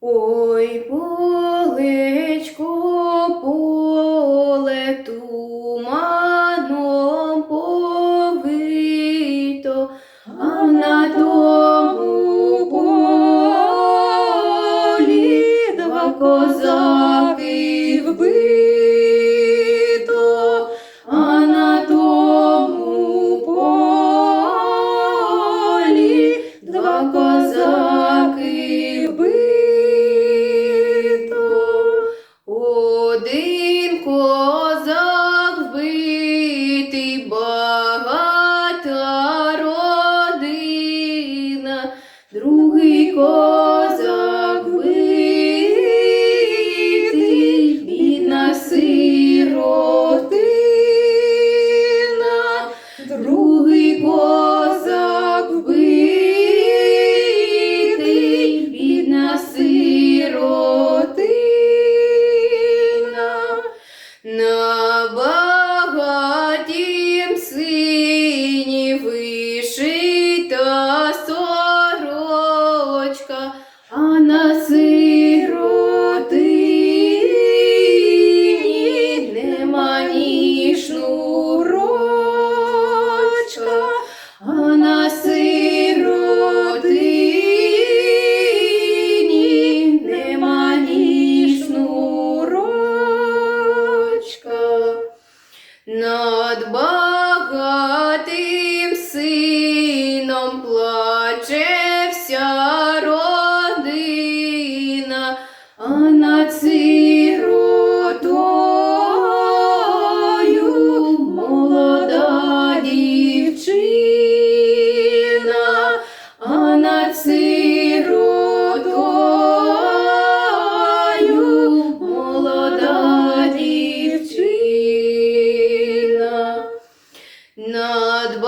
Ой полечко, поле туманом повито, а на тому полі два коза. козак битий, бідна сиротина, другий козак. Бога ты над